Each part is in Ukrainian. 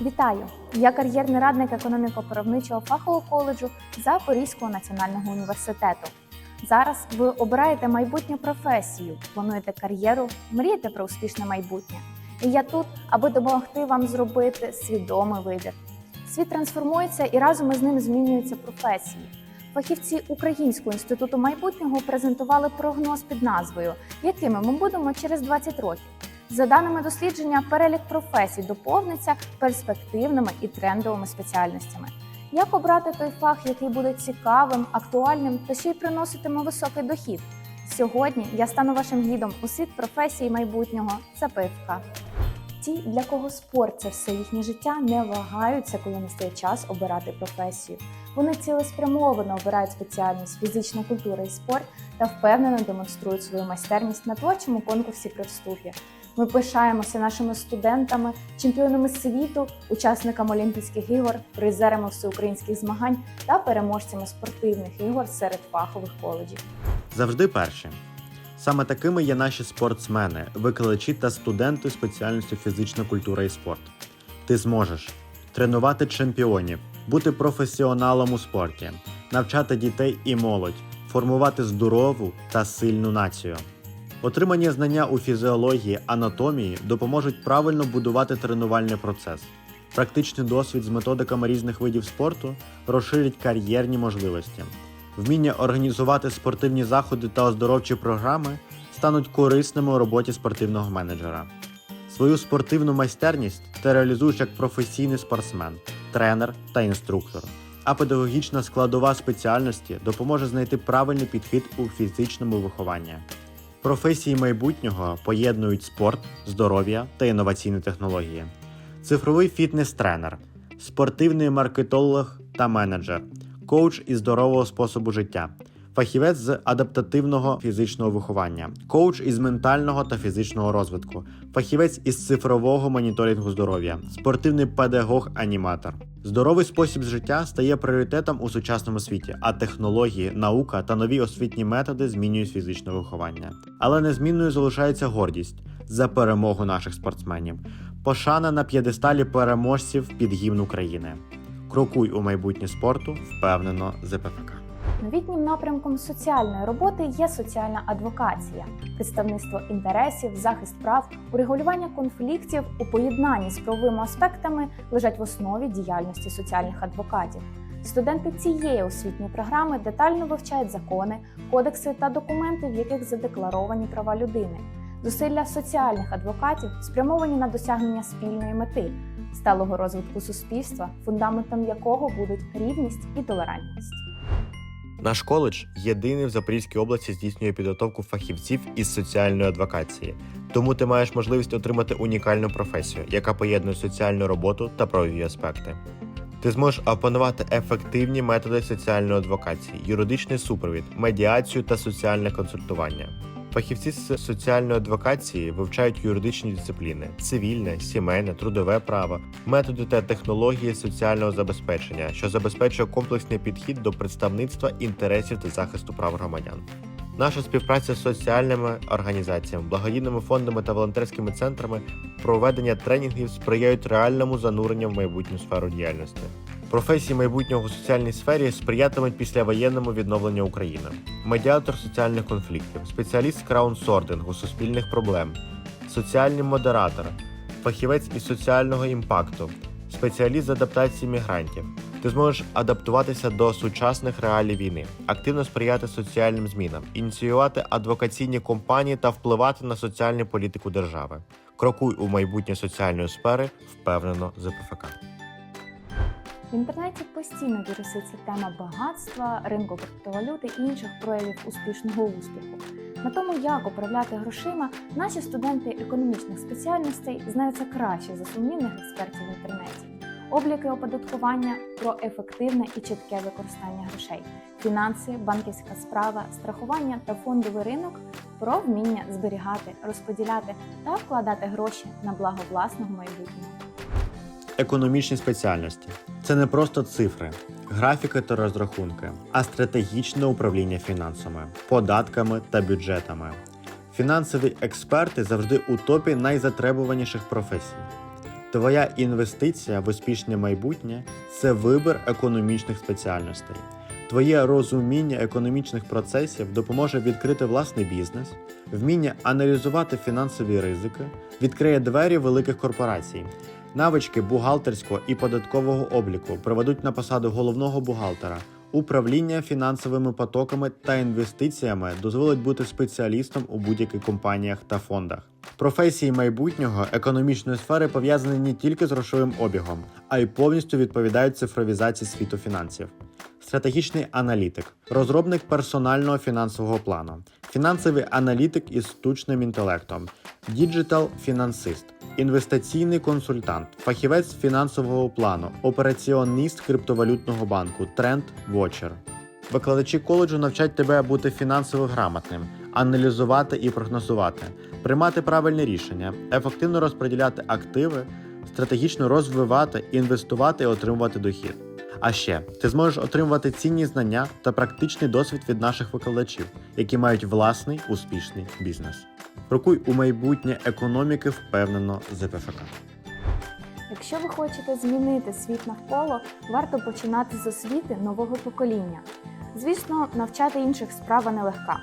Вітаю! Я кар'єрний радник економіко-правничого фахового коледжу Запорізького національного університету. Зараз ви обираєте майбутню професію, плануєте кар'єру, мрієте про успішне майбутнє. І я тут, аби допомогти вам зробити свідомий вибір. Світ трансформується і разом із ним змінюються професії. Фахівці Українського інституту майбутнього презентували прогноз під назвою Якими ми будемо через 20 років. За даними дослідження, перелік професій доповниться перспективними і трендовими спеціальностями. Як обрати той фах, який буде цікавим, актуальним та ще й приноситиме високий дохід? Сьогодні я стану вашим гідом у світ професій майбутнього запивка. Ті, для кого спорт це все їхнє життя, не вагаються, коли настає час обирати професію. Вони цілеспрямовано обирають спеціальність фізична культура і спорт та впевнено демонструють свою майстерність на творчому конкурсі при вступі. Ми пишаємося нашими студентами, чемпіонами світу, учасниками Олімпійських ігор, призерами всеукраїнських змагань та переможцями спортивних ігор серед фахових коледжів. Завжди перші. Саме такими є наші спортсмени, викладачі та студенти спеціальності фізична культура і спорт. Ти зможеш тренувати чемпіонів, бути професіоналом у спорті, навчати дітей і молодь, формувати здорову та сильну націю. Отримані знання у фізіології, анатомії допоможуть правильно будувати тренувальний процес. Практичний досвід з методиками різних видів спорту розширить кар'єрні можливості. Вміння організувати спортивні заходи та оздоровчі програми стануть корисними у роботі спортивного менеджера. Свою спортивну майстерність ти реалізуєш як професійний спортсмен, тренер та інструктор. А педагогічна складова спеціальності допоможе знайти правильний підхід у фізичному вихованні. Професії майбутнього поєднують спорт, здоров'я та інноваційні технології. Цифровий фітнес-тренер, спортивний маркетолог та менеджер, коуч із здорового способу життя, фахівець з адаптативного фізичного виховання, коуч із ментального та фізичного розвитку, фахівець із цифрового моніторингу здоров'я, спортивний педагог-аніматор. Здоровий спосіб життя стає пріоритетом у сучасному світі, а технології, наука та нові освітні методи змінюють фізичне виховання. Але незмінною залишається гордість за перемогу наших спортсменів, пошана на п'єдесталі переможців під гімн України. Крокуй у майбутнє спорту впевнено ЗПФК. Новітнім напрямком соціальної роботи є соціальна адвокація, представництво інтересів, захист прав, урегулювання конфліктів у поєднанні з правовими аспектами лежать в основі діяльності соціальних адвокатів. Студенти цієї освітньої програми детально вивчають закони, кодекси та документи, в яких задекларовані права людини. Зусилля соціальних адвокатів спрямовані на досягнення спільної мети сталого розвитку суспільства, фундаментом якого будуть рівність і толерантність. Наш коледж єдиний в Запорізькій області здійснює підготовку фахівців із соціальної адвокації, тому ти маєш можливість отримати унікальну професію, яка поєднує соціальну роботу та правові аспекти. Ти зможеш опанувати ефективні методи соціальної адвокації, юридичний супровід, медіацію та соціальне консультування. Фахівці з соціальної адвокації вивчають юридичні дисципліни: цивільне, сімейне, трудове право, методи та технології соціального забезпечення, що забезпечує комплексний підхід до представництва інтересів та захисту прав громадян. Наша співпраця з соціальними організаціями, благодійними фондами та волонтерськими центрами проведення тренінгів сприяють реальному зануренню в майбутню сферу діяльності. Професії майбутнього у соціальній сфері сприятимуть післявоєнному відновленню України. Медіатор соціальних конфліктів, спеціаліст з краунсордингу суспільних проблем, соціальний модератор, фахівець із соціального імпакту, спеціаліст з адаптації мігрантів. Ти зможеш адаптуватися до сучасних реалій війни, активно сприяти соціальним змінам, ініціювати адвокаційні кампанії та впливати на соціальну політику держави. Крокуй у майбутнє соціальної сфери впевнено ЗПФК. В інтернеті постійно віруситься тема багатства, ринку криптовалюти і інших проявів успішного успіху. На тому, як управляти грошима, наші студенти економічних спеціальностей знаються краще за сумнівних експертів в інтернеті. Обліки оподаткування про ефективне і чітке використання грошей, фінанси, банківська справа, страхування та фондовий ринок про вміння зберігати, розподіляти та вкладати гроші на благо власного майбутнього. Економічні спеціальності це не просто цифри, графіки та розрахунки, а стратегічне управління фінансами, податками та бюджетами. Фінансові експерти завжди у топі найзатребуваніших професій. Твоя інвестиція в успішне майбутнє це вибір економічних спеціальностей. Твоє розуміння економічних процесів допоможе відкрити власний бізнес, вміння аналізувати фінансові ризики, відкриє двері великих корпорацій. Навички бухгалтерського і податкового обліку приведуть на посаду головного бухгалтера. Управління фінансовими потоками та інвестиціями дозволить бути спеціалістом у будь-яких компаніях та фондах. Професії майбутнього економічної сфери пов'язані не тільки з грошовим обігом, а й повністю відповідають цифровізації світу фінансів. Стратегічний аналітик, розробник персонального фінансового плану, фінансовий аналітик із штучним інтелектом, діджитал фінансист, інвестиційний консультант, фахівець фінансового плану, операціоніст криптовалютного банку, тренд вочер. Викладачі коледжу навчать тебе бути фінансово грамотним, аналізувати і прогнозувати, приймати правильні рішення, ефективно розподіляти активи, стратегічно розвивати, інвестувати і отримувати дохід. А ще ти зможеш отримувати цінні знання та практичний досвід від наших викладачів, які мають власний успішний бізнес. Крокуй у майбутнє економіки впевнено з ПФК. Якщо ви хочете змінити світ навколо, варто починати з освіти нового покоління. Звісно, навчати інших справа нелегка.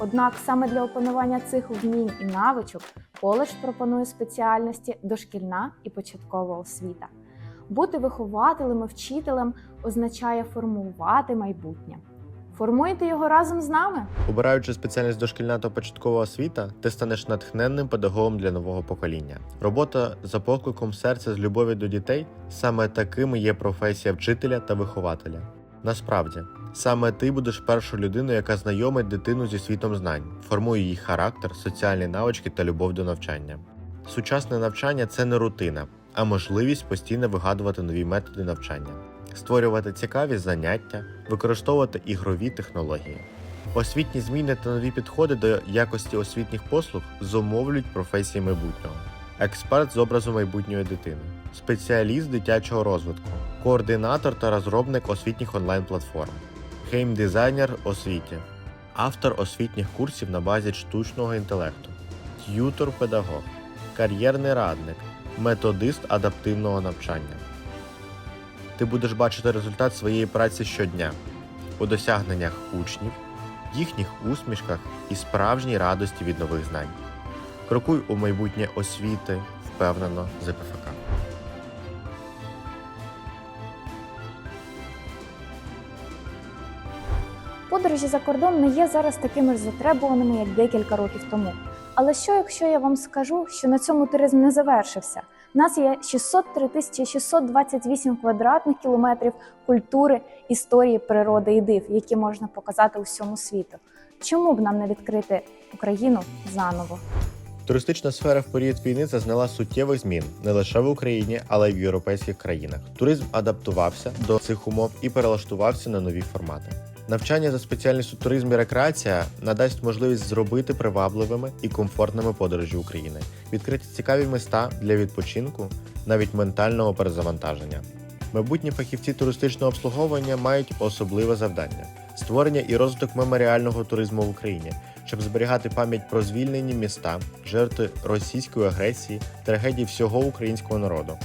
Однак саме для опанування цих вмінь і навичок коледж пропонує спеціальності дошкільна і початкова освіта. Бути вихователем і вчителем означає формувати майбутнє. Формуйте його разом з нами. Обираючи спеціальність дошкільна та початкова освіта, ти станеш натхненним педагогом для нового покоління. Робота за покликом серця з любові до дітей саме такими є професія вчителя та вихователя. Насправді, саме ти будеш першою людиною, яка знайомить дитину зі світом знань, формує її характер, соціальні навички та любов до навчання. Сучасне навчання це не рутина, а можливість постійно вигадувати нові методи навчання, створювати цікаві заняття, використовувати ігрові технології. Освітні зміни та нові підходи до якості освітніх послуг зумовлюють професії майбутнього. Експерт з образу майбутньої дитини, спеціаліст дитячого розвитку, координатор та розробник освітніх онлайн-платформ, геймдизайнер освіті, автор освітніх курсів на базі штучного інтелекту, т'ютор-педагог, кар'єрний радник, методист адаптивного навчання. Ти будеш бачити результат своєї праці щодня у досягненнях учнів, їхніх усмішках і справжній радості від нових знань. Крокуй у майбутнє освіти впевнено з ПФК. Подорожі за кордон не є зараз такими ж затребуваними, як декілька років тому. Але що, якщо я вам скажу, що на цьому туризм не завершився? Нас є 603 тисячі 628 квадратних кілометрів культури, історії, природи і див, які можна показати усьому світу. Чому б нам не відкрити Україну заново? Туристична сфера в період війни зазнала суттєвих змін не лише в Україні, але й в європейських країнах. Туризм адаптувався до цих умов і перелаштувався на нові формати. Навчання за спеціальністю туризм і рекреація надасть можливість зробити привабливими і комфортними подорожі України, відкрити цікаві міста для відпочинку, навіть ментального перезавантаження. Майбутні фахівці туристичного обслуговування мають особливе завдання створення і розвиток меморіального туризму в Україні, щоб зберігати пам'ять про звільнені міста, жертви російської агресії, трагедії всього українського народу.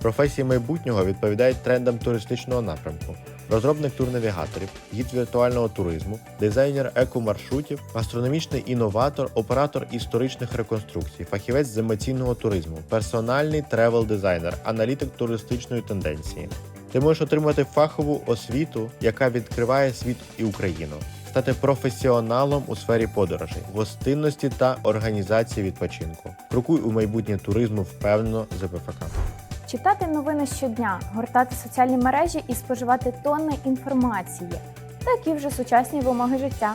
Професії майбутнього відповідають трендам туристичного напрямку. Розробник турнавігаторів, гід віртуального туризму, дизайнер екомаршрутів, гастрономічний інноватор, оператор історичних реконструкцій, фахівець з емоційного туризму, персональний тревел-дизайнер, аналітик туристичної тенденції. Ти можеш отримати фахову освіту, яка відкриває світ і Україну, стати професіоналом у сфері подорожей, гостинності та організації відпочинку. Крокуй у майбутнє туризму впевнено з ПФК. Читати новини щодня, гортати соціальні мережі і споживати тонни інформації. Такі вже сучасні вимоги життя.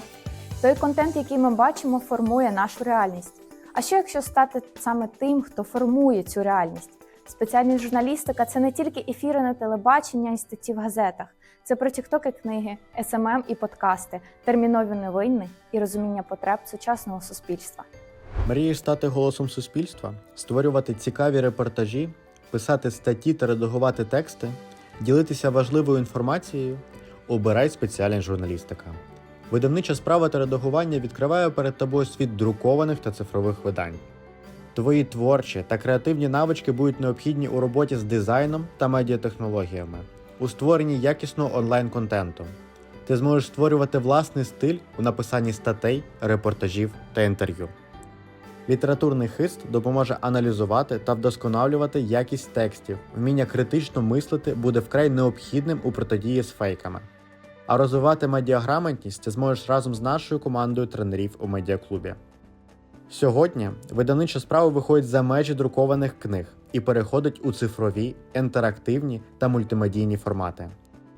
Той контент, який ми бачимо, формує нашу реальність. А що якщо стати саме тим, хто формує цю реальність? Спеціальність журналістика це не тільки ефіри на телебачення і статті в газетах, це про тіктоки книги, СММ і подкасти, термінові новини і розуміння потреб сучасного суспільства. Мрієш стати голосом суспільства, створювати цікаві репортажі, писати статті та редагувати тексти, ділитися важливою інформацією. Обирай спеціальність журналістика. Видавнича справа та редагування відкриває перед тобою світ друкованих та цифрових видань. Твої творчі та креативні навички будуть необхідні у роботі з дизайном та медіатехнологіями, у створенні якісного онлайн-контенту. Ти зможеш створювати власний стиль у написанні статей, репортажів та інтерв'ю. Літературний хист допоможе аналізувати та вдосконалювати якість текстів. Вміння критично мислити буде вкрай необхідним у протидії з фейками. А розвивати медіаграмотність ти зможеш разом з нашою командою тренерів у медіаклубі. Сьогодні видавнича справа виходить за межі друкованих книг і переходить у цифрові, інтерактивні та мультимедійні формати.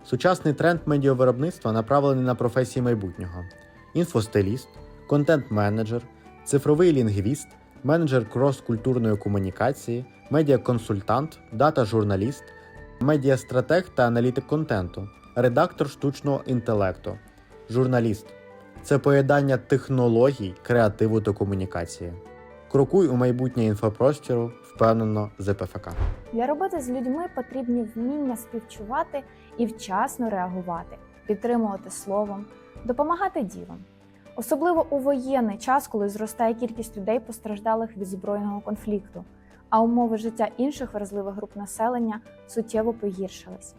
Сучасний тренд медіавиробництва направлений на професії майбутнього: інфостиліст, контент-менеджер, цифровий лінгвіст, менеджер крос-культурної комунікації, медіаконсультант, дата-журналіст, медіастратег та аналітик контенту, редактор штучного інтелекту, журналіст. Це поєднання технологій, креативу та комунікації. Крокуй у майбутнє інфопростіру впевнено з ПФК. Для роботи з людьми потрібні вміння співчувати і вчасно реагувати, підтримувати словом, допомагати ділом. Особливо у воєнний час, коли зростає кількість людей, постраждалих від збройного конфлікту, а умови життя інших вразливих груп населення суттєво погіршились.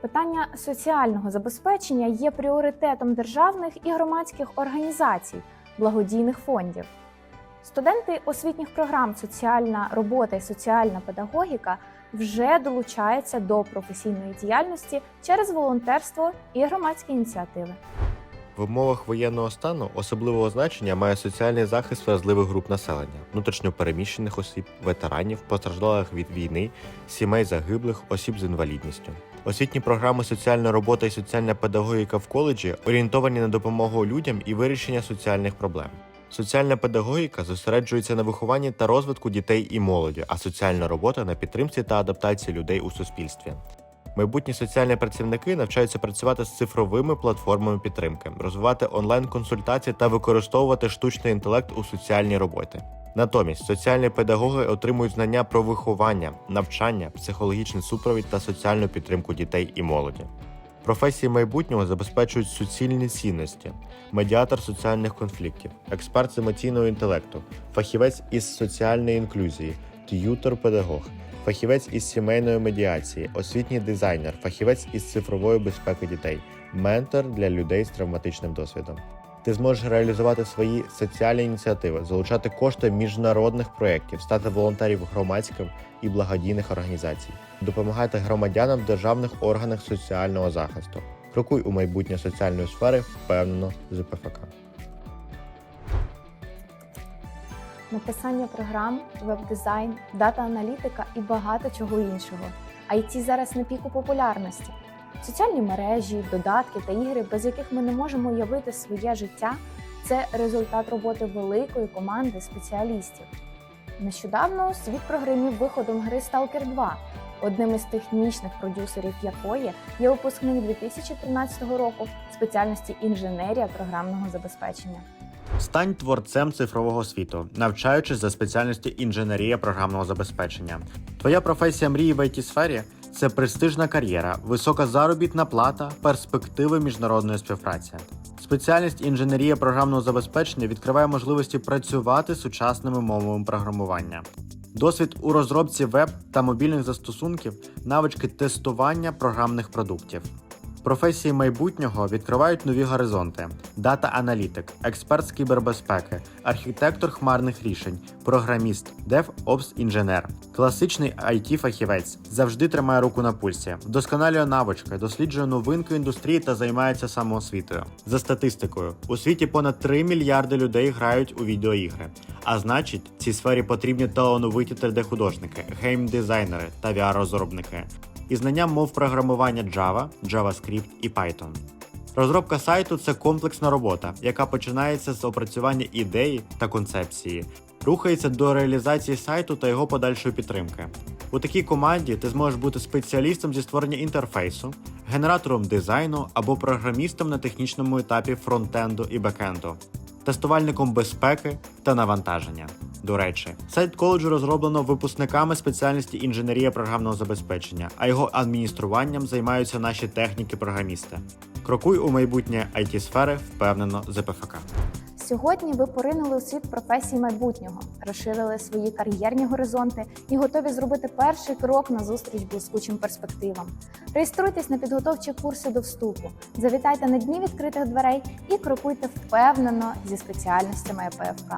Питання соціального забезпечення є пріоритетом державних і громадських організацій, благодійних фондів. Студенти освітніх програм соціальна робота і соціальна педагогіка вже долучаються до професійної діяльності через волонтерство і громадські ініціативи. В умовах воєнного стану особливого значення має соціальний захист вразливих груп населення, внутрішньопереміщених осіб, ветеранів, постраждалих від війни, сімей загиблих, осіб з інвалідністю. Освітні програми соціальна робота і соціальна педагогіка в коледжі орієнтовані на допомогу людям і вирішення соціальних проблем. Соціальна педагогіка зосереджується на вихованні та розвитку дітей і молоді, а соціальна робота на підтримці та адаптації людей у суспільстві. Майбутні соціальні працівники навчаються працювати з цифровими платформами підтримки, розвивати онлайн-консультації та використовувати штучний інтелект у соціальній роботі. Натомість соціальні педагоги отримують знання про виховання, навчання, психологічний супровід та соціальну підтримку дітей і молоді. Професії майбутнього забезпечують суцільні цінності, медіатор соціальних конфліктів, експерт з емоційного інтелекту, фахівець із соціальної інклюзії, т'ютор-педагог, фахівець із сімейної медіації, освітній дизайнер, фахівець із цифрової безпеки дітей, ментор для людей з травматичним досвідом. Ти зможеш реалізувати свої соціальні ініціативи, залучати кошти міжнародних проєктів, стати волонтерів громадських і благодійних організацій, допомагати громадянам в державних органах соціального захисту. Крокуй у майбутнє соціальної сфери впевнено з ПФК. Написання програм, веб-дизайн, дата-аналітика і багато чого іншого. IT зараз на піку популярності. Соціальні мережі, додатки та ігри, без яких ми не можемо уявити своє життя, це результат роботи великої команди спеціалістів. Нещодавно світ прогримів виходом гри Stalker 2, одним із технічних продюсерів якої є випускник 2013 року спеціальності інженерія програмного забезпечення. Стань творцем цифрового світу, навчаючись за спеціальністю інженерія програмного забезпечення. Твоя професія мрії в it сфері це престижна кар'єра, висока заробітна плата, перспективи міжнародної співпраці. Спеціальність інженерія програмного забезпечення відкриває можливості працювати з сучасними мовами програмування. Досвід у розробці веб та мобільних застосунків, навички тестування програмних продуктів. Професії майбутнього відкривають нові горизонти: дата-аналітик, експерт з кібербезпеки, архітектор хмарних рішень, програміст, DevOps інженер, класичний it фахівець завжди тримає руку на пульсі, вдосконалює навички, досліджує новинки індустрії та займається самоосвітою. За статистикою, у світі понад 3 мільярди людей грають у відеоігри. А значить, цій сфері потрібні талановиті 3D-художники, гейм-дизайнери та VR-розробники і знанням мов програмування Java, JavaScript і Python. Розробка сайту це комплексна робота, яка починається з опрацювання ідеї та концепції, рухається до реалізації сайту та його подальшої підтримки. У такій команді ти зможеш бути спеціалістом зі створення інтерфейсу, генератором дизайну або програмістом на технічному етапі фронтенду і бекенду, тестувальником безпеки та навантаження. До речі, сайт коледжу розроблено випускниками спеціальності інженерія програмного забезпечення, а його адмініструванням займаються наші техніки-програмісти. Крокуй у майбутнє it сфери впевнено ЗПФК. Сьогодні ви поринули у світ професій майбутнього, розширили свої кар'єрні горизонти і готові зробити перший крок на зустріч блискучим перспективам. Реєструйтесь на підготовчі курси до вступу, завітайте на дні відкритих дверей і крокуйте впевнено зі спеціальностями ЕПФК.